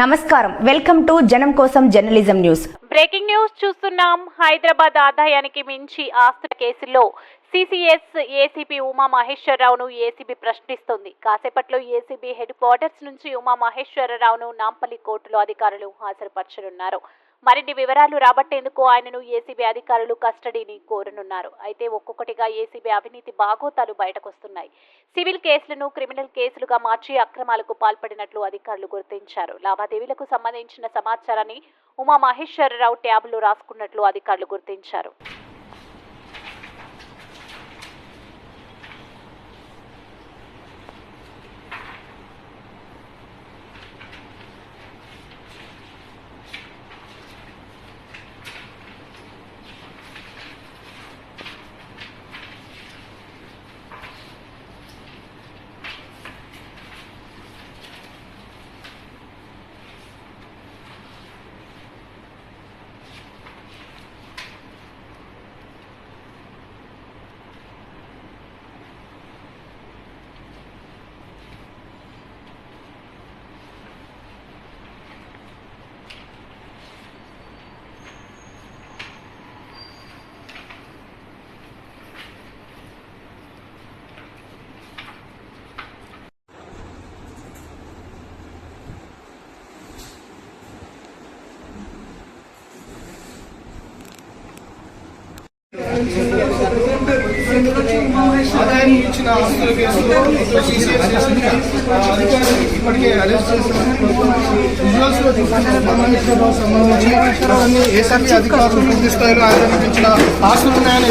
నమస్కారం. Welcome to జనం కోసం జర్నలిజం న్యూస్. బ్రేకింగ్ న్యూస్ చూస్తున్నాం. హైదరాబాద్ ఆదాయానికి మించి ఆస్తుల కేసులో సిసిఎస్ ఏసీపీ ఉమా మహేశ్వరరావును ఏసీబీ ప్రశ్నిస్తుంది. కాసేపట్లో ఏసీబీ హెడ్ క్వార్టర్స్ నుంచి ఉమా మహేశ్వరరావును నాంపల్లి కోర్టులో అధికారులు హాజరుపరచనున్నారు. మరిన్ని వివరాలు రాబట్టేందుకు ఆయనను ఏసీబీ అధికారులు కస్టడీని కోరనున్నారు. అయితే ఒక్కొక్కటిగా ఏసీబీ అవినీతి బాగోతాలు బయటకొస్తున్నాయి. సివిల్ కేసులను క్రిమినల్ కేసులుగా మార్చి అక్రమాలకు పాల్పడినట్లు అధికారులు గుర్తించారు. లావాదేవీలకు సంబంధించిన సమాచారాన్ని ఉమా మహేశ్వరరావు ట్యాబ్లో రాసుకున్నట్లు అధికారులు గుర్తించారు. ఇచ్చిన ఆస్తుల కేసులో సీసీఎస్ చేసింది అధికారులు ఇప్పటికే అరెస్ట్ చేసిన విజువల్స్ లో చూస్తున్న సంబంధించి అన్ని ఏసీబీ అధికారులు పూర్తి స్థాయిలో ఆదాయం ఇచ్చిన ఆస్తులు ఉన్నాయని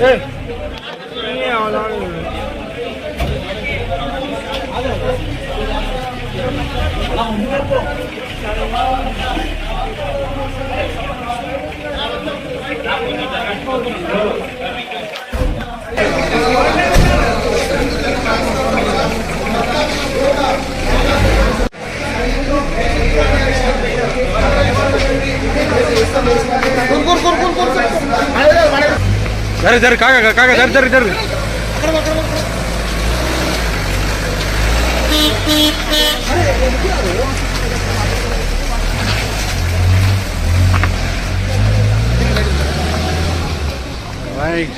哎，你要哪里？జరు జరు కాక కాక జరు జరు జరు రైట్